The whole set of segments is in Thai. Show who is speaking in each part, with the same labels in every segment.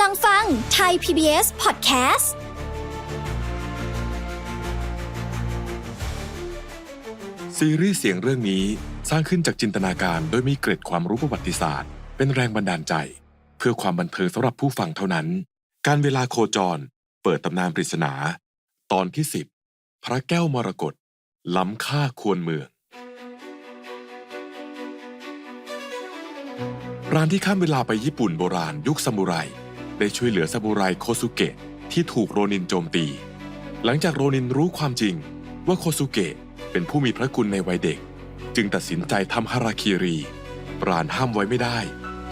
Speaker 1: ำลังฟังไทย PBS Podcast
Speaker 2: ซีรีส์เสียงเรื่องนี้สร้างขึ้นจากจินตนาการโดยมีเกร็ดความรู้ประวัติศาสตร์ เป็นแรงบันดาลใจ เพื่อความบันเทิงสำหรับผู้ฟังเท่านั้น การเวลาโคจร เปิดตำนานปริศนา ตอนที่ 10 พระแก้วมรกตล้ำค่าควรเมือง ร้านที่ข้ามเวลาไปญี่ปุ่นโบราณยุคซามูไร ได้ช่วยเหลือซามูไรโคสุเกะที่ถูกโรนินโจมตี หลังจากโรนินรู้ความจริงว่าโคสุเกะเป็นผู้มีพระคุณในวัยเด็ก จึงตัดสินใจทำฮาราคิรี ปราณห้ามไว้ไม่ได้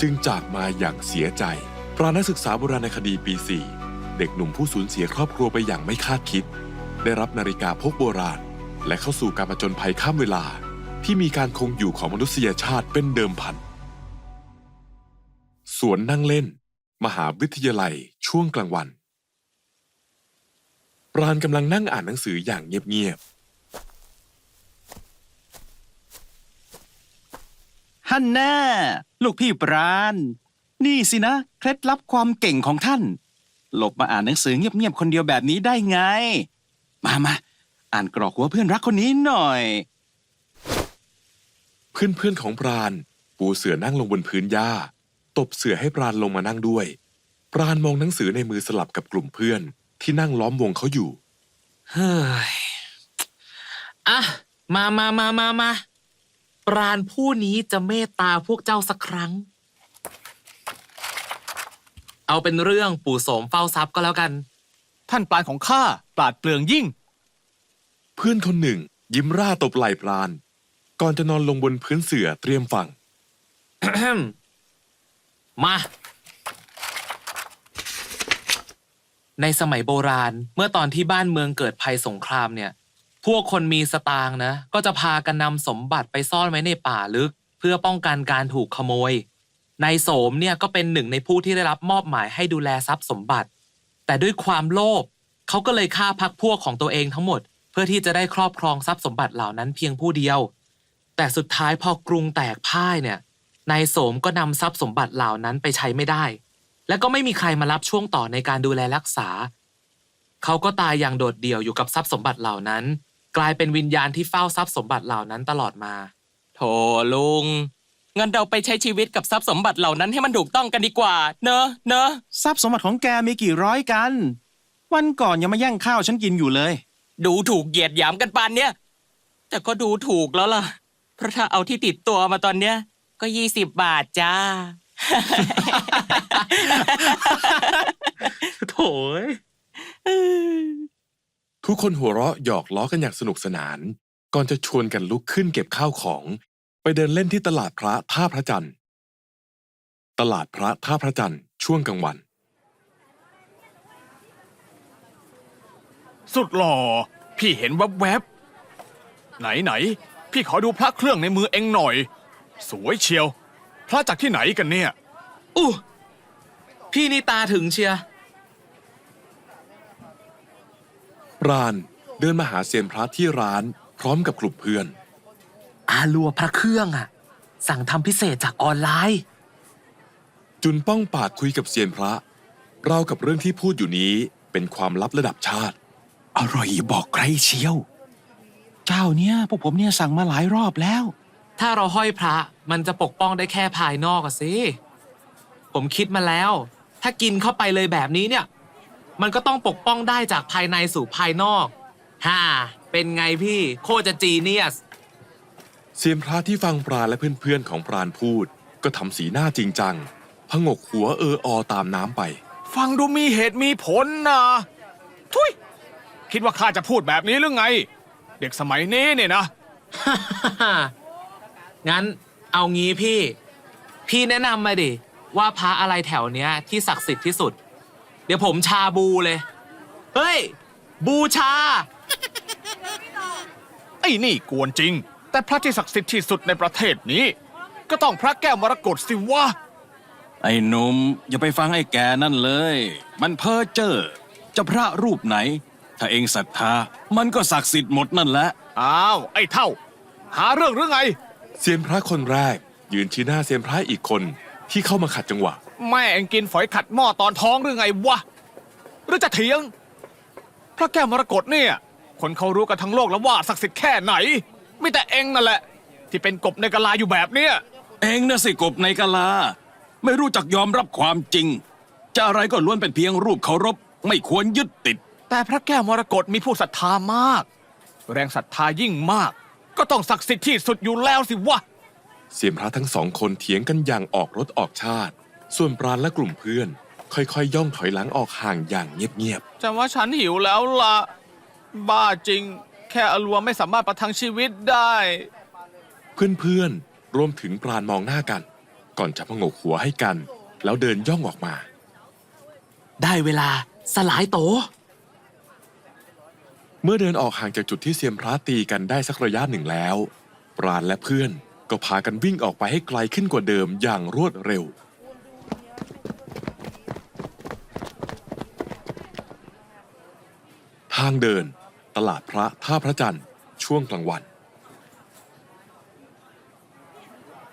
Speaker 2: จึงจากมาอย่างเสียใจ ปราณนักศึกษาโบราณคดีปี 4 เด็กหนุ่มผู้สูญเสียครอบครัวไปอย่างไม่คาดคิด ได้รับนาฬิกาพกโบราณ และเข้าสู่การผจญภัยข้ามเวลา ที่มีการคงอยู่ของมนุษยชาติเป็นเดิมพันสวนนั่งเล่น มหาวิทยาลัยช่วงกลางวัน ปราณกำลังนั่งอ่านหนังสืออย่างเงียบ
Speaker 3: ฮันแน่ ลูกพี่ปราณนี่สินะ เคล็ดลับความเก่งของท่าน หลบมาอ่านหนังสือเงียบๆ คนเดียวแบบนี้ได้ไง มามาอ่านกรอกหัวเพื่อนรักคนนี้หน่อย
Speaker 2: ๆเพื่อนๆของปราณปูเสือนั่งลงบนพื้นหญ้า ตบเสือให้ปราณลงมานั่งด้วย ปราณมองหนังสือในมือสลับกับกลุ่มเพื่อน ที่นั่งล้อมวงเขาอยู่
Speaker 4: เฮ้ย อะ มามามามามา ปราณผู้นี้จะเมตตาพวกเจ้าสักครั้ง เอาเป็นเรื่องปู่โสมเฝ้าทรัพย์ก็แล้วกัน
Speaker 5: ท่านปลานของข้าปราดเปลืองยิ่ง
Speaker 2: เพื่อนคนหนึ่ง ยิ้มร่าตบไหล่ปราณ ก่อนจะนอนลงบนพื้นเสื่อเตรียมฟัง
Speaker 4: มา ในสมัยโบราณ เมื่อตอนที่บ้านเมืองเกิดภัยสงครามเนี่ย พวกคนมีสตางค์นะ ก็จะพากันนำสมบัติไปซ่อนไว้ในป่าลึก เพื่อป้องกันการถูกขโมย นายโสมเนี่ยก็เป็นหนึ่งในผู้ที่ได้รับมอบหมายให้ดูแลทรัพย์สมบัติ แต่ด้วยความโลภเขาก็เลยฆ่าพักพวกของตัวเองทั้งหมด เพื่อที่จะได้ครอบครองทรัพย์สมบัติเหล่านั้นเพียงผู้เดียว แต่สุดท้ายพอกรุงแตกพ่ายเนี่ย นายโสมก็นำทรัพย์สมบัติเหล่านั้นไปใช้ไม่ได้ และก็ไม่มีใครมารับช่วงต่อในการดูแลรักษา เขาก็ตายอย่างโดดเดี่ยวอยู่กับทรัพย์สมบัติเหล่านั้น กลายเป็นวิญญาณที่เฝ้าทรัพย์สมบัติเหล่านั้นตลอดมา
Speaker 5: โถลุงงั้นเราไปใช้ชีวิตกับทรัพย์สมบัติเหล่านั้นให้มันถูกต้องกันดีกว่า เนอะเนอะ
Speaker 3: ทรัพย์สมบัติของแกมีกี่ร้อยกัน วันก่อนยังมาแย่งข้าวฉันกินอยู่เลย
Speaker 5: ดูถูกเหยียดหยามกันปานเนี้ยแต่ก็ดูถูกแล้วล่ะเพราะถ้าเอาที่ติดตัวมาตอนเนี้ย ก็ยี่สิบบาทจ้า
Speaker 4: โถย
Speaker 2: ทุกคนหัวเราะหยอกล้อกันอย่างสนุกสนาน ก่อนจะชวนกันลุกขึ้นเก็บข้าวของ ไปเดินเล่นที่ตลาดพระท่าพระจันทร์ ตลาดพระท่าพระจันทร์ช่วงกลางวัน
Speaker 6: สุดหล่อ พี่เห็นแวบๆไหนไหนๆพี่ขอดูพระเครื่องในมือเองหน่อย สวยเชียว พระจากที่ไหนกันเนี่ย
Speaker 4: อู้พี่นี่ตาถึงเชียร์
Speaker 2: ปราณเดินมาหาเซียนพระที่ร้านพร้อมกับกลุ่มเพื่อน
Speaker 4: อาลัวพระเครื่องอะสั่งทำพิเศษจากออนไลน์
Speaker 2: จุนป้องปากคุยกับเซียนพระ เรากับเรื่องที่พูดอยู่นี้เป็นความลับระดับชาติ
Speaker 3: อร่อยอย่าบอกใครเชียว เจ้าเนี่ยพวกผมเนี่ยสั่งมาหลายรอบแล้ว
Speaker 4: ถ้าเราห้อยพระมันจะปกป้องได้แค่ภายนอกอะสิ ผมคิดมาแล้ว ถ้ากินเข้าไปเลยแบบนี้เนี่ย มันก็ต้องปกป้องได้จากภายในสู่ภายนอกฮ่าเป็นไงพี่โคตรจะจีเนียส
Speaker 2: เซียนพระที่ฟังปราณและเพื่อนๆของปราณพูด ก็ทำสีหน้าจริงจังพงกหัวเอออตามน้ำไป
Speaker 6: ฟังดูมีเหตุมีผลนะทุยคิดว่าข้าจะพูดแบบนี้หรือไง เด็กสมัยนี้เนี่ยนะ
Speaker 4: งั้นเอางี้พี่ พี่แนะนำมาดิ ว่าพระอะไรแถวเนี้ยที่ศักดิ์สิทธิ์ที่สุด เดี๋ยวผมชาบูเลย เฮ้ย บูชา
Speaker 6: ไอ้นี่กวนจริง แต่พระที่ศักดิ์สิทธิ์ที่สุดในประเทศนี้ ก็ต้องพระแก้วมรกตสิวะ
Speaker 3: ไอ้หนุ่มอย่าไปฟังไอ้แกนั่นเลย มันเพ้อเจ้อจะพระรูปไหน ถ้าเองศรัทธา มันก็ศักดิ์สิทธิ์หมดนั่นแหละ
Speaker 6: อ้าว ไอ้เท่า หาเรื่องหรือไง
Speaker 2: เซียนพระคนแรก ยืนชี้หน้าเซียนพระอีกคนที่เข้ามาขัดจังหวะ
Speaker 6: แม่เองกินฝอยขัดหม้อตอนท้องหรือไงวะ หรือจะเถียง พระแก้วมรกตเนี่ย คนเขารู้กันทั้งโลกแล้วว่าศักดิ์สิทธิ์แค่ไหนมีแต่เองนั่นแหละ ที่เป็นกบในกะลาอยู่แบบเนี้ย
Speaker 7: เองนะสิกบในกะลา ไม่รู้จักยอมรับความจริง จะอะไรก็ล้วนเป็นเพียงรูปเคารพ ไม่ควรยึดติด
Speaker 6: แต่พระแก้วมรกตมีผู้ศรัทธามาก แรงศรัทธายิ่งมาก ก็ต้องศักดิ์สิทธิ์ที่สุดอยู่แล้วสิวะ
Speaker 2: เสียมพระทั้งสองคนเถียงกันอย่างออกรถออกชาติ ส่วนปราณและกลุ่มเพื่อน ค่อยๆ ย่องถอยหลังออกห่างอย่างเงียบ
Speaker 6: จะว่าฉันหิวแล้วล่ะบ้าจริง แค่อลัวไม่สามารถประทังชีวิตได้
Speaker 2: ๆ เพื่อนๆ รวมถึงปราณมองหน้ากัน ก่อนจะพงกหัวให้กัน แล้วเดินย่องออกมา
Speaker 4: ได้เวลาสลายโต
Speaker 2: เมื่อเดินออกห่างจากจุดที่เซียมพระตีกันได้สักระยะหนึ่งแล้ว ปราณและเพื่อนก็พากันวิ่งออกไปให้ไกลขึ้นกว่าเดิมอย่างรวดเร็ว ทางเดิน ตลาดพระท่าพระจันทร์ช่วงกลางวัน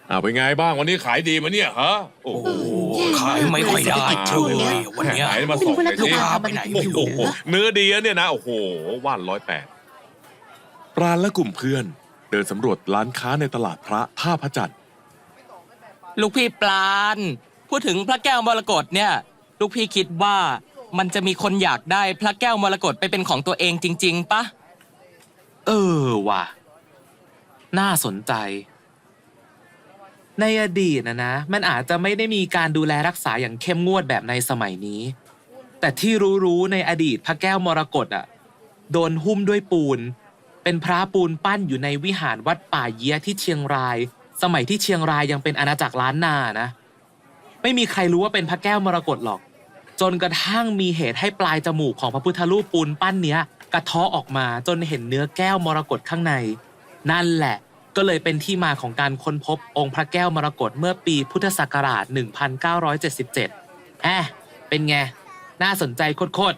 Speaker 2: อ่าเป็นไงบ้างวันนี้ขายดีมาเนี่ยฮะโอ้โห
Speaker 5: ขายไม่ค่อยได้เลยวันเนี้ย
Speaker 2: ขายมาสอง
Speaker 8: คุณ
Speaker 2: ไป
Speaker 8: ลูก
Speaker 2: สิ
Speaker 8: ค้าไปไหนไม่รู้
Speaker 2: โอ้โหเนื้อดีอะเนี่ยนะโอ้โหว่านร้อยแปดปราณและกลุ่มเพื่อน เดินสำรวจร้านค้าในตลาดพระท่าพระจันทร์
Speaker 5: ลูกพี่ปลาน พูดถึงพระแก้วมรกตเนี่ย ลูกพี่คิดว่ามันจะมีคนอยากได้พระแก้วมรกตไปเป็นของตัวเองจริง ๆปะ
Speaker 4: เออว่ะ น่าสนใจ ในอดีตนะนะ มันอาจจะไม่ได้มีการดูแลรักษาอย่างเข้มงวดแบบในสมัยนี้ แต่ที่รู้ๆในอดีตพระแก้วมรกตอะโดนหุ้มด้วยปูน เป็นพระปูนปั้นอยู่ในวิหารวัดป่าเยียที่เชียงราย สมัยที่เชียงรายยังเป็นอาณาจักรล้านนานะ ไม่มีใครรู้ว่าเป็นพระแก้วมรกตหรอก จนกระทั่งมีเหตุให้ปลายจมูกของพระพุทธรูปปูนปั้นเนี้ยกระเทาะออกมาจนเห็นเนื้อแก้วมรกตข้างใน นั่นแหละ ก็เลยเป็นที่มาของการค้นพบองค์พระแก้วมรกตเมื่อปีพุทธศักราช 1977แอะเป็นไง น่าสนใจโคตร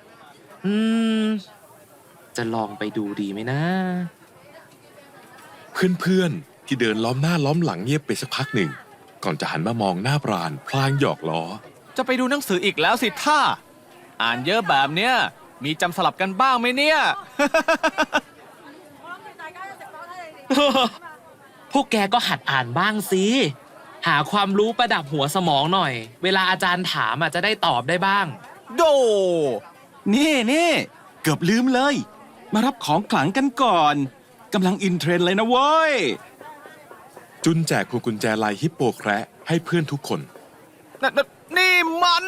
Speaker 4: ๆอืม จะลองไปดูดีไหมนะ
Speaker 2: เพื่อนๆ ที่เดินล้อมหน้าล้อมหลังเงียบไปสักพักหนึ่ง ก่อนจะหันมามองหน้าปราณพลางหยอกล้อ
Speaker 6: จะไปดูหนังสืออีกแล้วสิท่า อ่านเยอะแบบเนี้ย มีจำสลับกันบ้างไหมเนี่ย
Speaker 4: พวกแกก็หัดอ่านบ้างสิหาความรู้ประดับหัวสมองหน่อย เวลาอาจารย์ถามอาจจะได้ตอบได้บ้าง
Speaker 6: โด
Speaker 3: นี่นี่เกือบลืมเลย มารับของขลังกันก่อนกำลังอินเทรนด์เลยนะเว้ย
Speaker 2: จุนแจกพวงกุญแจลายฮิปโปแคระให้เพื่อนทุกคน
Speaker 6: นนนี่มัน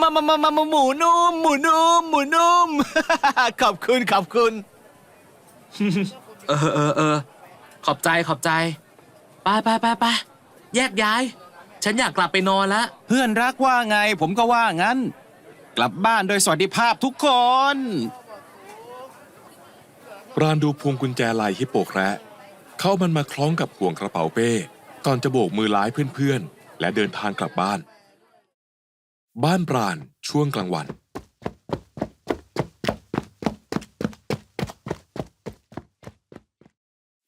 Speaker 6: มามามามามาหมูนุ่มหมูนุ่มหมูนุ่ม ขอบคุณขอบคุณ
Speaker 4: เออเออเออขอบใจขอบใจ ไปไปไปไปแยกย้าย ฉันอยากกลับไปนอนแล้ว
Speaker 3: เพื่อนรักว่าไง ผมก็ว่างั้น กลับบ้านโดยสวัสดิภาพทุกคน
Speaker 2: ปราณดูพวงกุญแจลายฮิปโปแคระเข้ามันมาคล้องกับห่วงกระเป๋าเป้ ก่อนจะโบกมือล้ายเพื่อนๆ และเดินทางกลับบ้าน บ้านปราณช่วงกลางวัน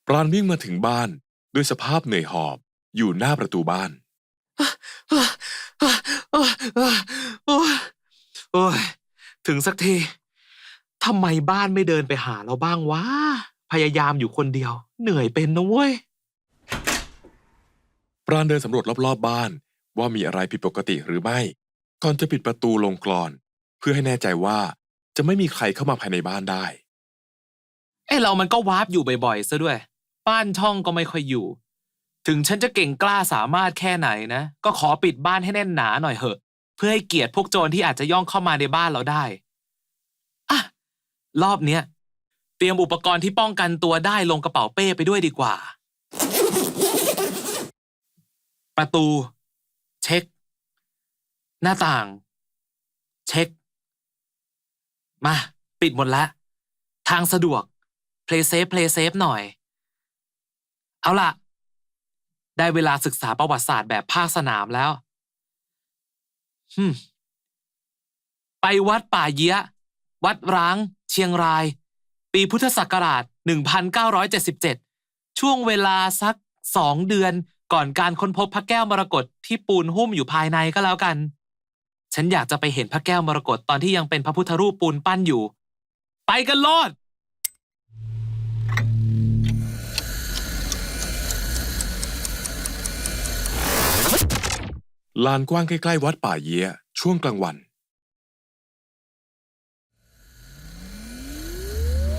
Speaker 2: ปราณวิ่งมาถึงบ้านด้วยสภาพเหนื่อยหอบอยู่หน้าประตูบ้าน
Speaker 4: โอ้ยถึงสักทีทำไมบ้านไม่เดินไปหาเราบ้างวะ พยายามอยู่คนเดียว เหนื่อยเป็นนะเว้ย
Speaker 2: ปราณเดินสำรวจรอบๆบ้าน ว่ามีอะไรผิดปกติหรือไม่ ก่อนจะปิดประตูลงกรอน เพื่อให้แน่ใจว่าจะไม่มีใครเข้ามาภายในบ้านได้
Speaker 4: ไอเรามันก็วาร์ปอยู่บ่อยๆซะด้วย บ้านช่องก็ไม่ค่อยอยู่ ถึงฉันจะเก่งกล้าสามารถแค่ไหนนะ ก็ขอปิดบ้านให้แน่นหนาหน่อยเหอะ เพื่อให้เกียรติพวกโจรที่อาจจะย่องเข้ามาในบ้านเราได้อะรอบเนี้ยเตรียมอุปกรณ์ที่ป้องกันตัวได้ลงกระเป๋าเป้ไปด้วยดีกว่า ประตู เช็ค หน้าต่าง เช็ค มา ปิดหมดแล้วทางสะดวก play safe play safe หน่อย เอาล่ะ ได้เวลาศึกษาประวัติศาสตร์แบบภาคสนามแล้วไปวัดป่าเยี้ย วัดร้าง เชียงราย ปีพุทธศักราช 1977 ช่วงเวลาสักสองเดือนก่อนการค้นพบพระแก้วมรกตที่ปูนหุ้มอยู่ภายในก็แล้วกัน ฉันอยากจะไปเห็นพระแก้วมรกตตอนที่ยังเป็นพระพุทธรูปปูนปั้นอยู่ ไปกันโลด
Speaker 2: ลานกว้างใกล้ๆวัดป่าเยี้ยช่วงกลางวัน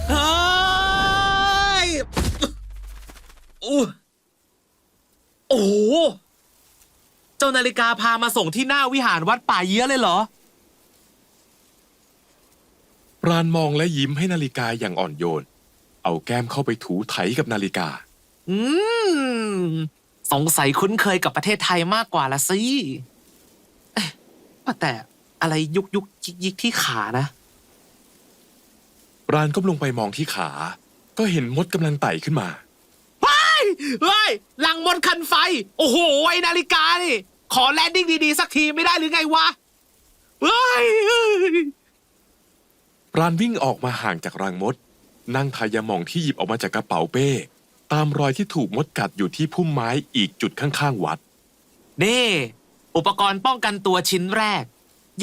Speaker 4: เฮ้ยอู้โอ้โหเจ้านาฬิกาพามาส่งที่หน้าวิหารวัดป่าเยี้ยเลยเหรอ
Speaker 2: ปราณมองและยิ้มให้นาฬิกาอย่างอ่อนโยน เอาแก้มเข้าไปถูไถกับนาฬิกา
Speaker 4: อืม สงสัยคุ้นเคยกับประเทศไทยมากกว่าละสิเอ๊ะว่าแต่อะไรยุกยุกยิกยิกที่ขานะ
Speaker 2: ปราณก้มลงไปมองที่ขา ก็เห็นมดกำลังไต่ขึ้นมา
Speaker 4: เฮ้ยลังมดคันไฟ โอ้โห ไอนาฬิกานี่ ขอแลนดิ้งดีๆ สักทีไม่ได้หรือไงวะ เฮ้ย
Speaker 2: ปราณวิ่งออกมาห่างจากรังมด นั่งทายาหมองที่หยิบออกมาจากกระเป๋าเป้ ตามรอยที่ถูกมดกัดอยู่ที่พุ่มไม้อีกจุดข้างๆวัด
Speaker 4: นี่ อุปกรณ์ป้องกันตัวชิ้นแรก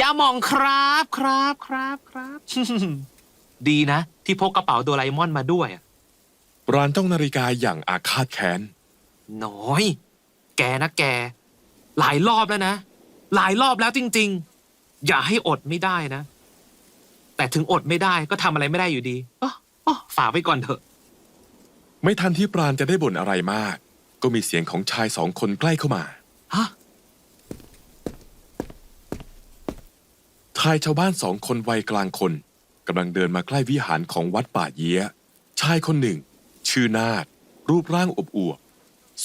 Speaker 4: ยาหมองครับครับครับครับ ดีนะ ที่พกกระเป๋าโดราเอมอนมาด้วยอะ
Speaker 2: ปราณจ้องนาฬิกาอย่างอาฆาตแค้น
Speaker 4: น้อย แกนะแก หลายรอบแล้วนะ หลายรอบแล้วจริง ๆ อย่าให้อดไม่ได้นะ แต่ถึงอดไม่ได้ก็ทำอะไรไม่ได้อยู่ดีอ๋ออ๋อฝากไว้ก่อนเถอะ
Speaker 2: ไม่ทันที่ปราณจะได้บ่นอะไรมาก ก็มีเสียงของชายสองคนใกล้เข้ามา
Speaker 4: ฮะ
Speaker 2: ชายชาวบ้านสองคนวัยกลางคนกำลังเดินมาใกล้วิหารของวัดป่าเยี้ย ชายคนหนึ่ง ชื่อนาดรูปร่างอบอวบ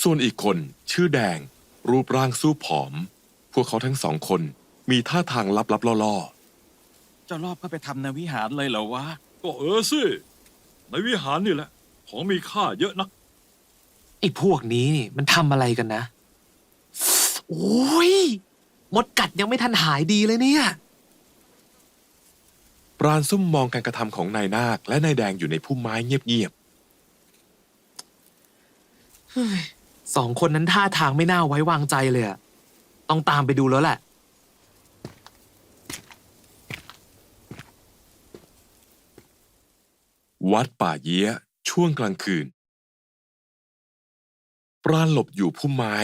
Speaker 2: ส่วนอีกคนชื่อแดง รูปร่างสู้ผอม พวกเขาทั้งสองคนมีท่าทางลับๆล่อ
Speaker 7: จะรอบเข้าไปทำในวิหารเลยเหรอวะ
Speaker 8: ก็เออสิ ในวิหารนี่แหละ ของมีค่าเยอะนัก
Speaker 4: ไอ้พวกนี้นี่มันทำอะไรกันนะ โอ้ยมดกัดยังไม่ทันหายดีเลยเนี่ย
Speaker 2: ๆปราณซุ่มมองการกระทำของนายนาคและนายแดงอยู่ในพุ่มไม้เงียบ
Speaker 4: สองคนนั้นท่าทางไม่น่าไว้วางใจเลยอะต้องตามไปดูแล้วแหละ
Speaker 2: ๆ วัดป่าเยี้ย ช่วงกลางคืน ปราณหลบอยู่พุ่มไม้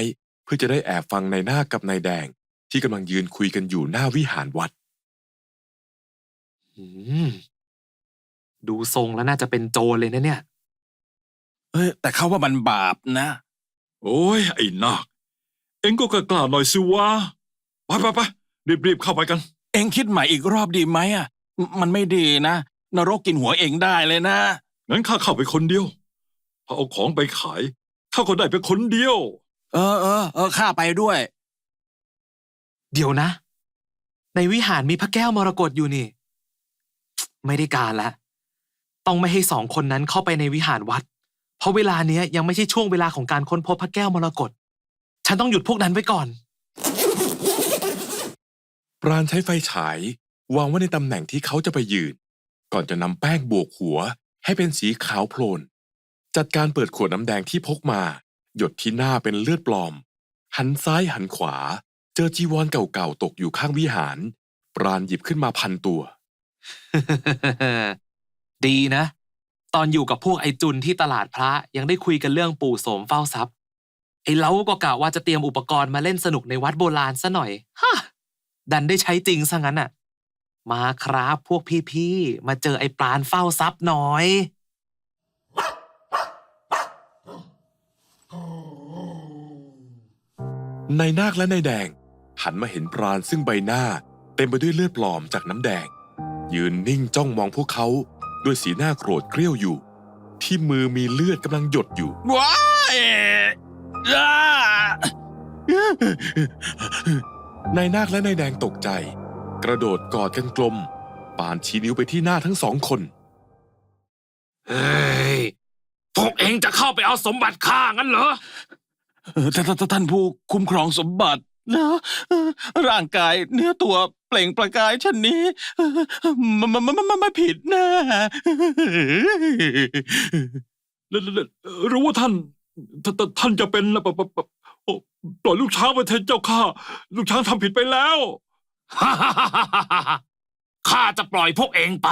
Speaker 2: เพื่อจะได้แอบฟังนายนาคกับนายแดง ที่กำลังยืนคุยกันอยู่หน้าวิหารวัด
Speaker 4: อืมดูทรงแล้วน่าจะเป็นโจรเลยนะเนี่ย
Speaker 7: เอ้ยแต่เขาว่ามันบาปนะ
Speaker 8: โอ้ยไอ้นาคเอ็งก็กล้าๆหน่อยสิวะไปไปไปรีบๆเข้าไปกัน
Speaker 7: เองคิดใหม่อีกรอบดีไหมอะมมันไม่ดีนะ นรกกินหัวเองได้เลยนะ
Speaker 8: งั้นข้าเข้าไปคนเดียว พอเอาของไปขายข้าก็ได้ไปคนเดียว
Speaker 7: เออเออเออข้าไปด้วย
Speaker 4: เดี๋ยวนะ ในวิหารมีพระแก้วมรกตอยู่นี่ ไม่ได้การละต้องไม่ให้สองคนนั้นเข้าไปในวิหารวัด เพราะเวลาเนี้ยยังไม่ใช่ช่วงเวลาของการค้นพบพระแก้วมรกตฉันต้องหยุดพวกนั้นไว้ก่อน
Speaker 2: ปราณใช้ไฟฉาย วางไว้ในตำแหน่งที่เขาจะไปยืน ก่อนจะนำแป้งโบกหัว ให้เป็นสีขาวโพลน จัดการเปิดขวดน้ำแดงที่พกมา หยดที่หน้าเป็นเลือดปลอม หันซ้ายหันขวา เจอจีวรเก่าๆตกอยู่ข้างวิหาร ปราณหยิบขึ้นมาพันตัว
Speaker 4: ดีนะ ตอนอยู่กับพวกไอจุนที่ตลาดพระยังได้คุยกันเรื่องปู่โสมเฝ้าทรัพย์ ไอเล้าก็กะว่าจะเตรียมอุปกรณ์มาเล่นสนุกในวัดโบราณซะหน่อยฮะดันได้ใช้จริงซะงั้นน่ะ มาครับพวกพี่ๆ มาเจอไอปลานเฝ้าทรัพย์หน่อย
Speaker 2: นายนาคและนายแดง หันมาเห็นปราณซึ่งใบหน้า เต็มไปด้วยเลือดปลอมจากน้ำแดง ยืนนิ่งจ้องมองพวกเขาด้วยสีหน้าโกรธเกรี้ยวอยู่ ที่มือมีเลือดกำลังหยดอยู่
Speaker 7: ว้ายอ่านา
Speaker 2: ยนาคและนายแดงตกใจ กระโดดกอดกันกลม ปานชี้นิ้วไปที่หน้าทั้งสองคน
Speaker 4: เฮ้ย พวกเองจะเข้าไปเอาสมบัติข้างั้นเหรอ
Speaker 7: เออท่านท่านท่านผู้คุ้มครองสมบัตินะเออร่างกายเนื้อตัวเปล่งประกายเช่นนี้เออมันมันมันมันไม่ผิดนะ
Speaker 8: หรือหรือหรือว่าท่านท่านท่านจะเป็นปปปโอ้ปล่อยลูกช้างไปเถอะเจ้าข้า ลูกช้างทำผิดไปแล้ว
Speaker 9: ข้าจะปล่อยพวกเองไป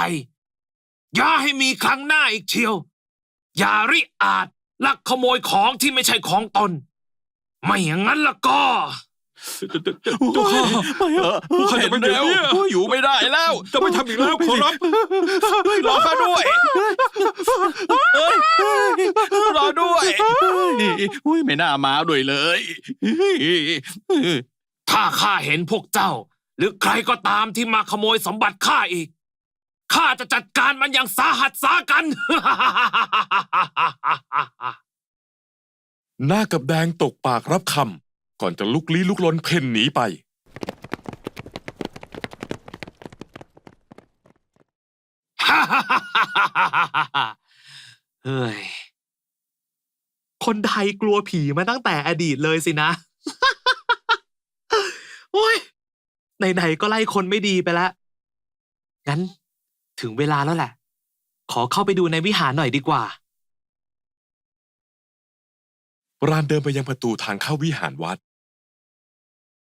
Speaker 9: อย่าให้มีครั้งหน้าอีกเชียว อย่าริอาจลักขโมยของที่ไม่ใช่ของตน ไม่อย่างนั้นละก็
Speaker 8: เจ้าข้า
Speaker 7: ไม่เออ
Speaker 8: ใครจะไปเดี๋ยวเนี่ย
Speaker 7: โอ้อยู่ไม่ได้แล้ว
Speaker 8: จะไม่ทำอีกแล้วขอรับ
Speaker 7: รอข้าด้วยเอ้ยรอด้วยอุ้ยไม่น่ามาด้วยเลย
Speaker 9: ถ้าข้าเห็นพวกเจ้า หรือใครก็ตามที่มาขโมยสมบัติข้าอีก ข้าจะจัดการมันอย่างสาหัสสากัน
Speaker 2: หน้ากับแดงตกปากรับคำก่อนจะลุกลี้ลุกลนเพ่นหนีไป
Speaker 4: เฮ้ย คนไทยกลัวผีมาตั้งแต่อดีตเลยสินะ โอ้ย ไหนๆก็ไล่คนไม่ดีไปแล้วงั้นถึงเวลาแล้วแหละ ขอเข้าไปดูในวิหารหน่อยดีกว่า
Speaker 2: ปราณเดินไปยังประตูทางเข้าวิหารวัด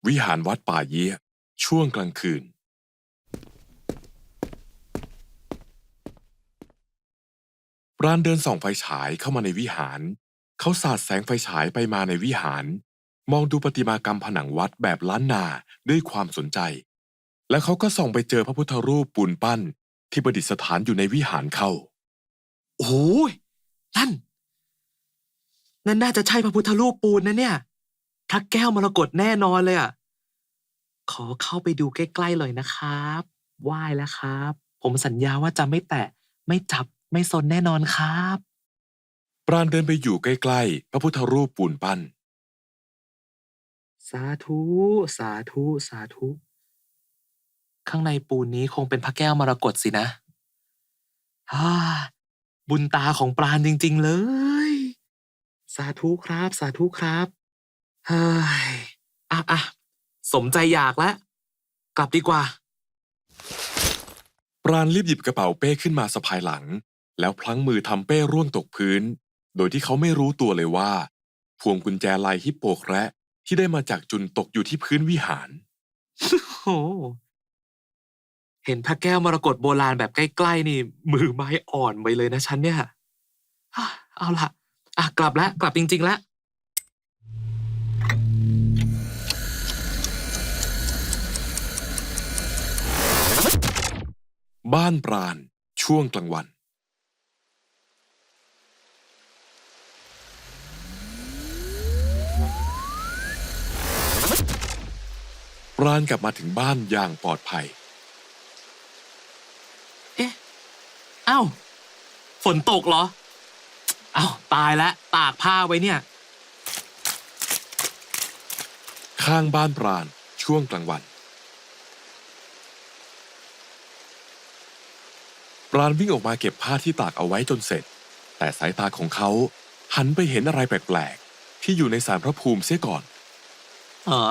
Speaker 2: วิหารวัดป่าเยี่ยช่วงกลางคืนปราณเดินส่องไฟฉายเข้ามาในวิหาร เขาสาดแสงไฟฉายไปมาในวิหาร มองดูประติมากรรมผนังวัดแบบล้านนาด้วยความสนใจ แล้วเขาก็ส่องไปเจอพระพุทธรูปปูนปั้น ที่ประดิษฐานอยู่ในวิหารเข้า
Speaker 4: โอ้ยนั่น นั่นน่าจะใช่พระพุทธรูปปูนนะเนี่ย พระแก้วมรกตแน่นอนเลยอะ ขอเข้าไปดูใกล้ๆเลยนะครับไหว้แล้วครับ ผมสัญญาว่าจะไม่แตะ ไม่จับ ไม่สนแน่นอนครับ
Speaker 2: ปราณเดินไปอยู่ใกล้ๆ พระพุทธรูปปูนปั้น
Speaker 4: สาธุ สาธุ สาธุ ข้างในปูนนี้คงเป็นพระแก้วมรกตสินะฮ่าบุญตาของปราณจริง ๆ เลย สาธุครับ สาธุครับเฮ้ยอะอะสมใจอยากแล้ว กลับดีกว่า
Speaker 2: ปราณรีบหยิบกระเป๋าเป้ขึ้นมาสะพายหลัง แล้วพลั้งมือทำเป้ร่วงตกพื้น โดยที่เขาไม่รู้ตัวเลยว่า พวงกุญแจลายฮิปโปแคระ ที่ได้มาจากจุนตกอยู่ที่พื้นวิหาร
Speaker 4: โอ้เห็นพระแก้วมรกตโบราณแบบใกล้ ๆ นี่ มือไม้อ่อนไปเลยนะฉันเนี่ยอะเอาล่ะอะกลับแล้วกลับจริง ๆ แล้ว
Speaker 2: บ้านปราณช่วงกลางวัน ราณกลับมาถึงบ้านอย่างปลอดภัย
Speaker 4: เอ๊ะเอ้า ฝนตกเหรอ เอ้า ตายแล้วตากผ้าไว้เนี่ย
Speaker 2: ข้างบ้านปราณช่วงกลางวัน ปราณวิ่งออกมาเก็บผ้าที่ตากเอาไว้จนเสร็จ แต่สายตาของเขาหันไปเห็นอะไรแปลกๆ ที่อยู่ในสารพระภูมิเสียก่อน
Speaker 4: เหรอ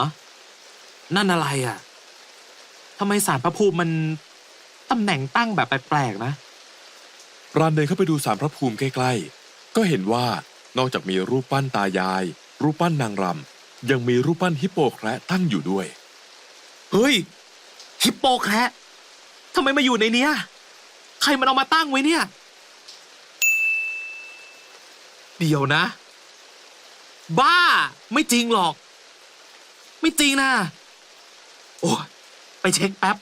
Speaker 4: นั่นอะไรอะทำไมสารพระภูมิมันตำแหน่งตั้งแบบแปลกๆนะ
Speaker 2: ปราณเดินเข้าไปดูสารพระภูมิใกล้ๆ ก็เห็นว่านอกจากมีรูปปั้นตายาย รูปปั้นนางรำยังมีรูปปั้นฮิปโปแคระตั้งอยู่ด้วย
Speaker 4: เฮ้ย ฮิปโปแคระทำไมมาอยู่ในเนี้ย ใครมันเอามาตั้งไว้เนี่ย เดี๋ยวนะ บ้า ไม่จริงหรอก ไม่จริงนะ โอ้ยไปเช็คแป๊บ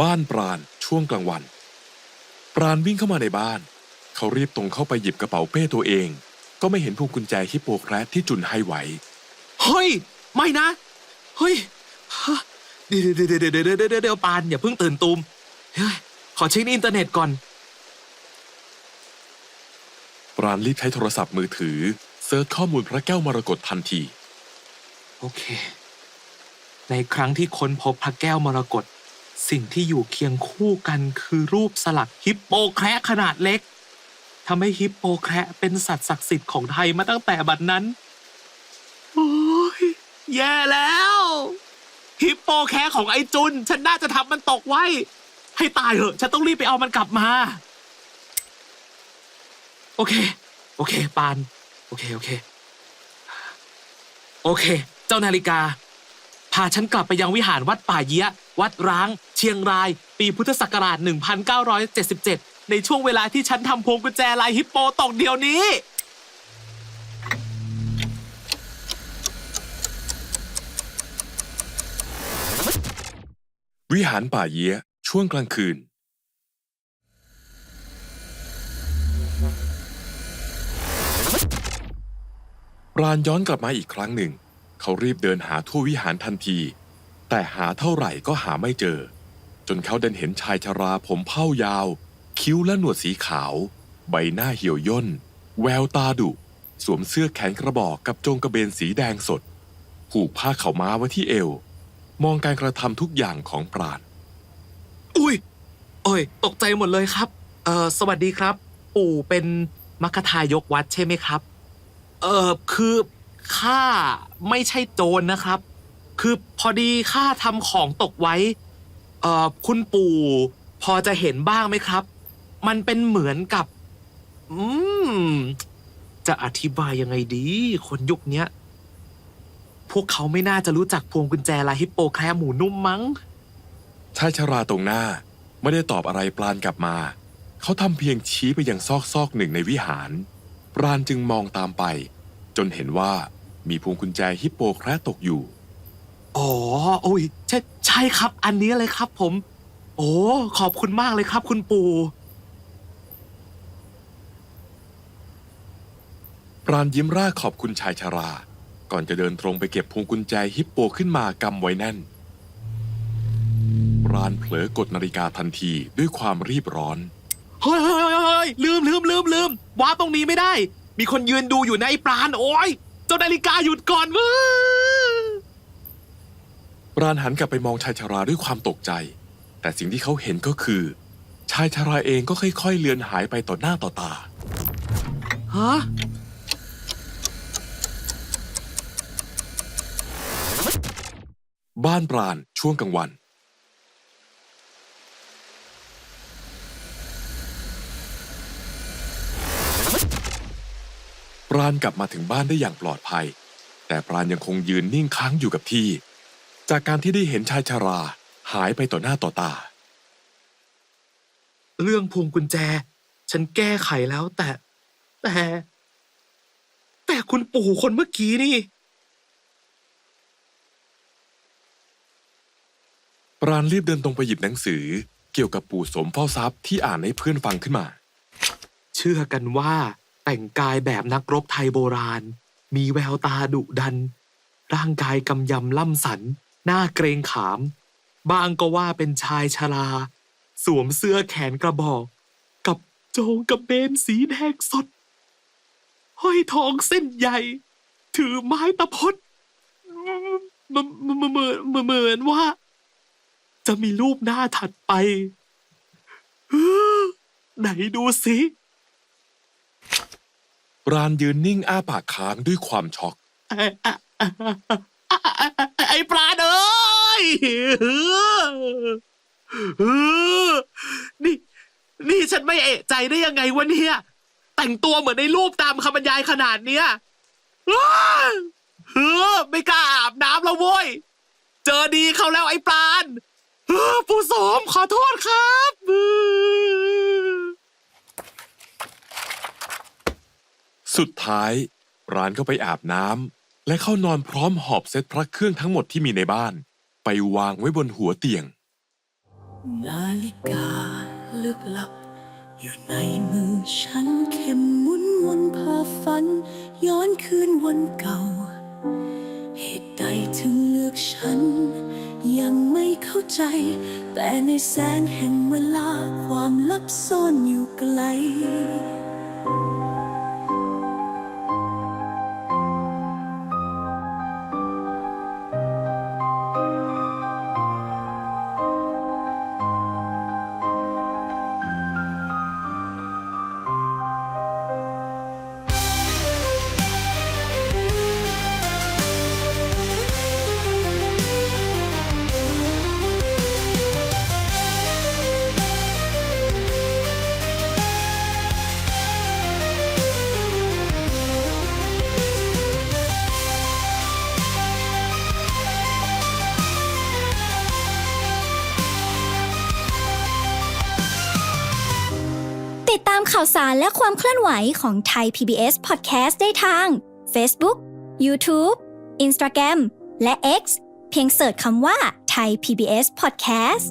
Speaker 2: บ้านปราณช่วงกลางวัน ปราณวิ่งเข้ามาในบ้าน เขารีบตรงเข้าไปหยิบกระเป๋าเป้ตัวเอง ก็ไม่เห็นพวงกุญแจฮิปโปแคระที่จุนให้ไว้
Speaker 4: เฮ้ย ไม่นะ เฮ้ยฮะเดี๋ยวเดี๋ยวเดี๋ยวเดี๋ยวเดี๋ยวเดี๋ยวเดี๋ยวปานอย่าเพิ่งตื่นตูมเฮ้ยขอเช็คในอินเทอร์เน็ตก่อน
Speaker 2: ปราณรีบใช้โทรศัพท์มือถือ เซิร์ชข้อมูลพระแก้วมรกตทันที
Speaker 4: โอเค ในครั้งที่ค้นพบพระแก้วมรกตสิ่งที่อยู่เคียงคู่กันคือรูปสลักฮิปโปแคระขนาดเล็กทำให้ฮิปโปแคระเป็นสัตว์ศักดิ์สิทธิ์ของไทยมาตั้งแต่บัดนั้น โอ้ยแย่แล้ว ฮิปโปแคระของไอจุน ฉันน่าจะทำมันตกไว้ ให้ตายเหอะ ฉันต้องรีบไปเอามันกลับมา โอเค โอเค ปาน เคโอเค โอเค เจ้านาฬิกา พาฉันกลับไปยังวิหารวัดป่าเยี้ย วัดร้าง เชียงราย ปีพุทธศักราช 1977 ในช่วงเวลาที่ฉันทำพวงกุญแจลายฮิปโปตกเดียวนี้
Speaker 2: วิหารป่าเยี้ย ช่วงกลางคืน ปราณย้อนกลับมาอีกครั้งหนึ่ง เขารีบเดินหาทั่ววิหารทันที แต่หาเท่าไหร่ก็หาไม่เจอ จนเขาเดินเห็นชายชราผมเผ้ายาว คิ้วและหนวดสีขาว ใบหน้าเหี่ยวย่น แววตาดุ สวมเสื้อแขนกระบอกกับจงกระเบนสีแดงสด ผูกผ้าเข่าม้าไว้ที่เอว มองการกระทำทุกอย่างของปราณ
Speaker 4: อุ้ยโอ้ย ตกใจหมดเลยครับ เออสวัสดีครับ ปู่เป็นมัคคทายกวัดใช่ไหมครับ เออคือข้าไม่ใช่โจรนะครับ คือพอดีข้าทำของตกไว้ เออคุณปู่ พอจะเห็นบ้างไหมครับ มันเป็นเหมือนกับ อืม จะอธิบายยังไงดี คนยุคเนี้ย พวกเขาไม่น่าจะรู้จักพวงกุญแจลายฮิปโปแคร์หมูนุ่มมั้ง
Speaker 2: ชายชราตรงหน้าไม่ได้ตอบอะไรปราณกลับมา เขาทำเพียงชี้ไปยังซอกซอกหนึ่งในวิหาร ปราณจึงมองตามไป จนเห็นว่ามีพวงกุญแจฮิปโปแคระตกอยู่
Speaker 4: อ๋อโอ้ยใช่ใช่ครับ อันนี้เลยครับผม โอ้ขอบคุณมากเลยครับ คุณปู่
Speaker 2: ปราณยิ้มร่าขอบคุณชายชรา ก่อนจะเดินตรงไปเก็บพวงกุญแจฮิปโปขึ้นมากำไว้แน่นปราณเผลอกดนาฬิกาทันทีด้วยความรีบร้อน
Speaker 4: เฮ้ยเฮ้ยเฮ้ยเฮ้ยลืมลืมลืมลืมว้าตรงนี้ไม่ได้ มีคนยืนดูอยู่ในะไอ้ปราณโอ้ยเจ้านาฬิกาหยุดก่อนเว้ย
Speaker 2: ปราณหันกลับไปมองชายชราด้วยความตกใจ แต่สิ่งที่เขาเห็นก็คือ ชายชราเองก็ค่อยๆเลือนหายไปต่อหน้าต่อตา
Speaker 4: ฮะ
Speaker 2: บ้านปราณช่วงกลางวันาณกลับมาถึงบ้านได้อย่างปลอดภัย แต่ปราณยังคงยืนนิ่งค้างอยู่กับที่ จากการที่ได้เห็นชายชราหายไปต่อหน้าต่อตา
Speaker 4: เรื่องพวงกุญแจ ฉันแก้ไขแล้วแต่ แต่ แต่คุณปู่คนเมื่อกี้นี่
Speaker 2: ปราณรีบเดินตรงไปหยิบหนังสือ เกี่ยวกับปู่สมเฝ้าทรัพย์ที่อ่านให้เพื่อนฟังขึ้นมา
Speaker 4: เชื่อกันว่า แต่งกายแบบนักรบไทยโบราณ มีแววตาดุดัน ร่างกายกำยำล่ำสัน หน้าเกรงขาม บางก็ว่าเป็นชายชรา สวมเสื้อแขนกระบอก กับโจงกระเบนสีแดงสด ห้อยทองเส้นใหญ่ ถือไม้ตะพดเหมือนเหมือนมือนเหมือนว่า จะมีรูปหน้าถัดไปเฮ้อไหนดูสิ
Speaker 2: ราณยืนนิ่งอ้าปากค้างด้วยความช็อก
Speaker 4: ไอ้ไอ้ไอ้ปลาเอ้ยนี่ นี่ฉันไม่เอะใจได้ยังไงวะเนี่ย แต่งตัวเหมือนในรูปตามคำบรรยายขนาดเนี้ยเฮ้อไม่กล้าอาบน้ำแล้วโว้ย เจอดีเขาแล้วไอ้ปลานเฮ้อผู้สมขอโทษครับ
Speaker 2: สุดท้ายปราณก็ไปอาบน้ำและเข้านอนพร้อมหอบเซ็ตพระเครื่องทั้งหมดที่มีในบ้าน ไปวางไว้บนหัวเตียง
Speaker 10: นาฬิกาลึกลับ อยู่ในมือฉันเข็มหมุนวนพาฝัน ย้อนคืนวันเก่า เหตุใดถึงเลือกฉัน ยังไม่เข้าใจ แต่ในแสงแห่งเวลาความลับซ่อนอยู่ไกล
Speaker 1: ข่าวสารและความเคลื่อนไหวของไทย PBS Podcast ได้ทาง Facebook, YouTube, Instagram และ X เพียงเสิร์ชคำว่าไทย PBS Podcast